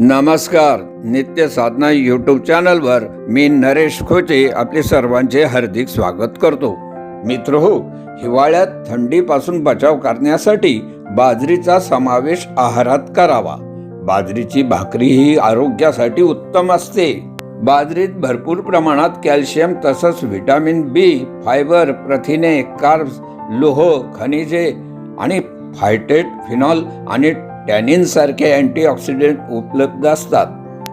नमस्कार नित्य साधना यूट्यूब चॅनलवर मी नरेश खोचे आपले सर्वांचे हार्दिक स्वागत करतो. मित्र हो हिवाळ्यात थंडीपासून बचाव करण्यासाठी बाजरीचा समावेश आहारात करावा. बाजरीची भाकरी ही आरोग्यासाठी उत्तम असते. बाजरीत भरपूर प्रमाणात कॅल्शियम तसंच व्हिटॅमिन बी फायबर प्रथिने कार्ब्स लोह खनिजे आणि फायटेट फिनॉल आणि टॅनिनसारखे अँटीऑक्सिडेंट उपलब्ध असतात.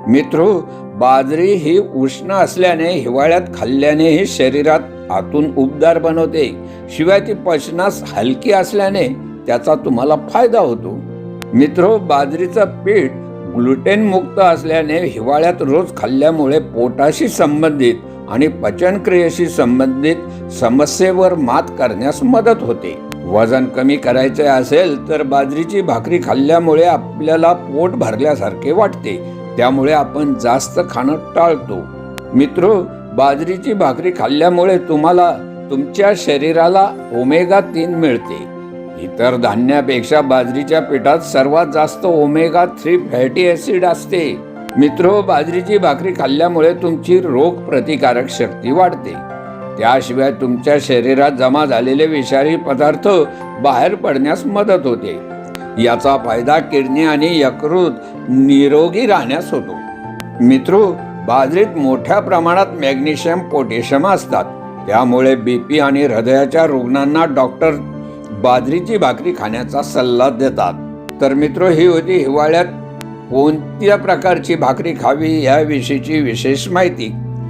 मित्रो बाजरी ही उष्ण असल्याने हिवाळ्यात खाल्ल्यानेही शरीरात आतून उबदार बनवते. शिवाय ती पचनास हलकी असल्याने त्याचा तुम्हाला फायदा होतो. मित्रो बाजरीचं पीठ ग्लुटेन मुक्त असल्याने हिवाळ्यात रोज खाल्ल्यामुळे पोटाशी संबंधित आणि पचनक्रियेशी संबंधित समस्येवर मात करण्यास मदत होते. वजन कमी करायचे असेल तर बाजरीची भाकरी खाल्ल्यामुळे आपल्याला पोट भरल्यासारखे वाटते. त्यामुळे आपण जास्त खाणं टाळतो. मित्र बाजरीची भाकरी खाल्ल्यामुळे तुम्हाला तुमच्या शरीराला ओमेगा तीन मिळते. इतर धान्यापेक्षा बाजरीच्या पिठात सर्वात जास्त ओमेगा थ्री फॅटी ऍसिड असते. मित्रो बाजरीची भाकरी खाल्ल्यामुळे तुमची रोग प्रतिकारक शक्ती वाढते. त्याशिवाय तुमच्या शरीरात जमा झालेले विषारी पदार्थ बाहेर पडण्यास मदत होते. याचा फायदा किडनी आणि यकृत निरोगी राहण्यास होतो. मित्रो बाजरीत मोठ्या प्रमाणात मॅग्नेशियम पोटॅशियम असतात. त्यामुळे बीपी आणि हृदयाच्या रुग्णांना डॉक्टर बाजरीची भाकरी खाण्याचा सल्ला देतात. तर मित्रो ही होती हिवाळ्यात कोणत्या प्रकारची भाकरी खावी याविषयीची विशेष माहिती.